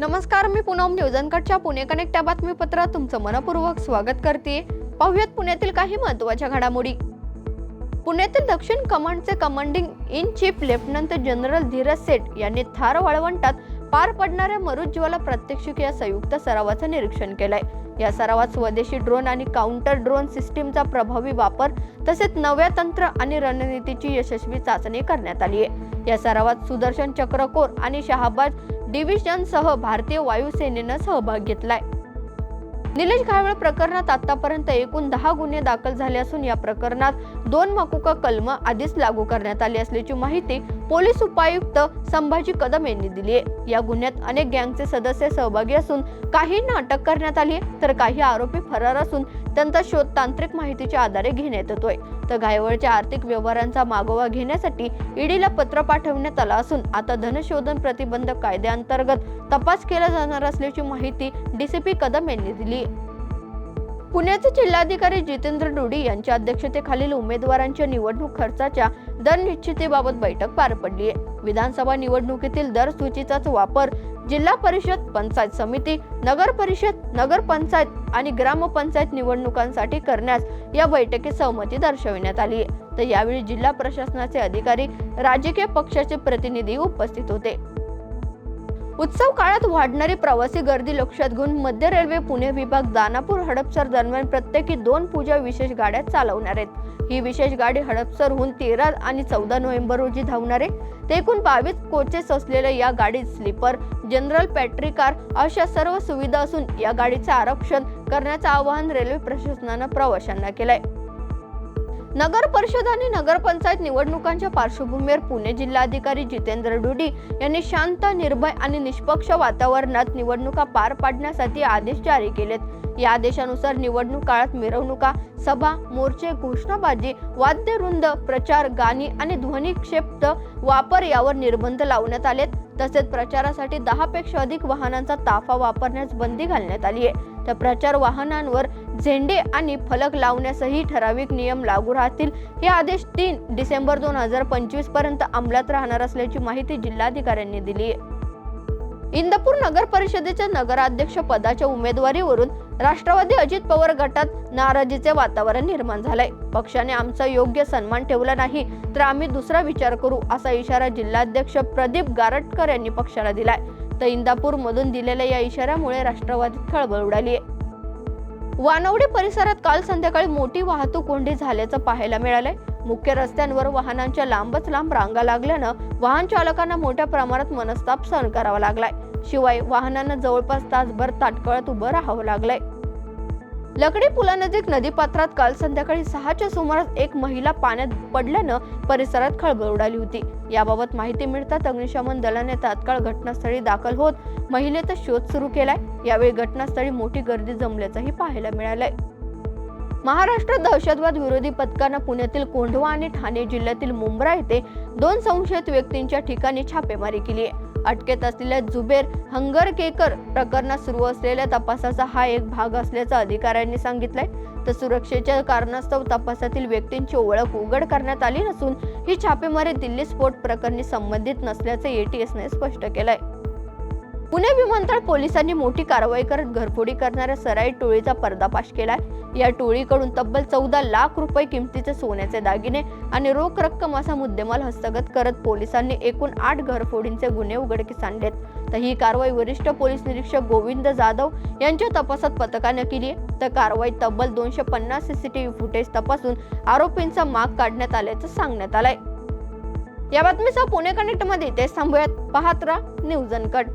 नमस्कार मी पूनम न्यूजनकटच्या पुणे कनेक्ट या बातमीपत्रात तुमचं मनपूर्वक स्वागत करते. पाहुयात पुण्यातील काही महत्त्वाच्या घडामोडी. पुण्यातील दक्षिण कमांडचे commanding in chief lieutenant general Dheeraj Seth यांनी थार वाळवंटात पार पडणाऱ्या मरुज्ज्वला प्रात्यक्षिक या संयुक्त सरावाचं निरीक्षण केलंय. या सरावात स्वदेशी ड्रोन आणि काउंटर ड्रोन सिस्टीमचा प्रभावी वापर तसेच नव्या तंत्र आणि रणनीतीची यशस्वी चाचणी करण्यात आली आहे या सरावात सुदर्शन चक्रकोर आणि शहाबाज डिव्हिजनसह भारतीय वायुसेनेनं सहभाग घेतलाय. निलेश घायवळ प्रकरणात आतापर्यंत एकूण दहा गुन्हे दाखल झाले असून या प्रकरणात दोन मकुका कलम आधीच लागू करण्यात आली असल्याची माहिती पोलीस उपायुक्त संभाजी कदम यांनी दिली आहे. या गुन्ह्यात अनेक गँगचे सदस्य सहभागी असून काहींना अटक करण्यात आली तर काही आरोपी फरार असून त्यांचा शोध तांत्रिक माहितीच्या आधारे घेण्यात येतोय. तर घायवळच्या आर्थिक व्यवहारांचा मागोवा घेण्यासाठी ईडीला पत्र पाठवण्यात आलं असून आता धनशोधन प्रतिबंधक कायद्याअंतर्गत तपास केला जाणार असल्याची माहिती डीसीपी कदम यांनी दिली पुण्याचे जिल्हाधिकारी जितेंद्र डुडी यांच्या अध्यक्षतेखालील उमेदवारांच्या निवडणूक खर्चाच्या दर निश्चितीबाबत बैठक पार पडली आहे. विधानसभा निवडणुकीतील दर सूचीचाच वापर जिल्हा परिषद पंचायत समिती नगर परिषद नगर पंचायत आणि ग्रामपंचायत निवडणुकांसाठी करण्यास या बैठकीत सहमती दर्शविण्यात आली आहे. तर यावेळी जिल्हा प्रशासनाचे अधिकारी राजकीय पक्षाचे प्रतिनिधी उपस्थित होते. उत्सव काळात वाढणारी प्रवासी गर्दी लक्षात घेऊन मध्य रेल्वे पुणे विभाग दानापूर हडपसर दरम्यान प्रत्येकी दोन पूजा विशेष गाड्या चालवणार आहेत. ही विशेष गाडी हडपसरहून तेरा आणि चौदा नोव्हेंबर रोजी धावणार आहे. ते एकूण बावीस कोचेस असलेल्या या गाडीत स्लीपर जनरल पॅट्री कार अशा सर्व सुविधा असून या गाडीचे आरक्षण करण्याचं आवाहन रेल्वे प्रशासनानं प्रवाशांना केलंय. नगर परिषद आणि नगरपंचायत निवडणुकांच्या पार्श्वभूमीवर पुणे जिल्हाधिकारी जितेंद्र डुडी यांनी शांत निर्भय आणि निष्पक्ष वातावरणात निवडणुका पार पाडण्यासाठी आदेश जारी केलेत. या आदेशानुसार निवडणूक काळात मिरवणुका सभा मोर्चे घोषणाबाजी वाद्यवृंद प्रचार गाणी आणि ध्वनिक्षेप्त वापर यावर निर्बंध लावण्यात आलेत. तसेच प्रचारासाठी दहा पेक्षा अधिक वाहनांचा ताफा वापरण्यास बंदी घालण्यात आली आहे. तर प्रचार वाहनांवर झेंडे आणि फलक लावण्यासही ठराविक नियम लागू राहतील. हे आदेश तीन डिसेंबर दोन हजार पंचवीसपर्यंत अंमलात राहणार असल्याची माहिती जिल्हाधिकाऱ्यांनी दिली. आहे इंदापूर नगर परिषदेच्या नगराध्यक्ष पदाच्या उमेदवारीवरून राष्ट्रवादी अजित पवार गटात नाराजीचे वातावरण निर्माण झालंय. पक्षाने आमचा योग्य सन्मान ठेवला नाही तर आम्ही दुसरा विचार करू असा इशारा जिल्हाध्यक्ष प्रदीप गारटकर यांनी पक्षाला दिलाय. तर इंदापूरमधून दिलेल्या या इशाऱ्यामुळे राष्ट्रवादीत खळबळ उडाली आहे. वानवडे परिसरात काल संध्याकाळी मोठी वाहतूक कोंडी झाल्याचं पाहायला मिळालंय. मुख्य रस्त्यांवर वाहनांच्या लांबच लांब रांगा लागल्यानं वाहन चालकांना मोठ्या प्रमाणात मनस्ताप सहन करावा लागलाय. शिवाय वाहनांना जवळपास तासभर ताटकळत उभं राहावं लागलंय. लकडी पुलानजीक नदीपात्रात काल संध्याकाळी सहाच्या सुमारास एक महिला पाण्यात पडल्यानं परिसरात खळबळ उडाली होती. याबाबत माहिती मिळताच अग्निशमन दलाने तात्काळ घटनास्थळी दाखल होत महिलेचा शोध सुरू केलाय. यावेळी घटनास्थळी मोठी गर्दी जमल्याचंही पाहायला मिळालंय. महाराष्ट्र दहशतवाद विरोधी पथकानं पुण्यातील कोंढवा आणि ठाणे जिल्ह्यातील मुंब्रा येथे दोन संशयित व्यक्तींच्या ठिकाणी छापेमारी केली आहे. अटकेत असलेल्या जुबेर हंगरकेकर प्रकरणात सुरू असलेल्या तपासाचा हा एक भाग असल्याचं अधिकाऱ्यांनी सांगितलंय. तर सुरक्षेच्या कारणास्तव तपासातील व्यक्तींची ओळख उघड करण्यात आली नसून ही छापेमारी दिल्ली स्फोट प्रकरणी संबंधित नसल्याचं एटीएसने स्पष्ट केलंय. पुणे विमानतळ पोलिसांनी मोठी कारवाई करत घरफोडी करणाऱ्या सराई टोळीचा पर्दाफाश केलाय. या टोळीकडून तब्बल चौदा लाख रुपये किमतीचे सोन्याचे दागिने आणि रोख रक्कम असा मुद्देमाल हस्तगत करत पोलिसांनी एकूण आठ घरफोडींचे गुन्हे उघडकीस आणलेत. तर ही कारवाई वरिष्ठ पोलीस निरीक्षक गोविंद जाधव यांच्या तपासात पथकाने केली तर कारवाई तब्बल दोनशे पन्नास सीसीटीव्ही फुटेज तपासून आरोपींचा माग काढण्यात आल्याचं सांगण्यात आलंय. या बातमीसह पुणे कनेक्टमध्ये ते थांबूयात. पाहत राहा न्यूज अनकट.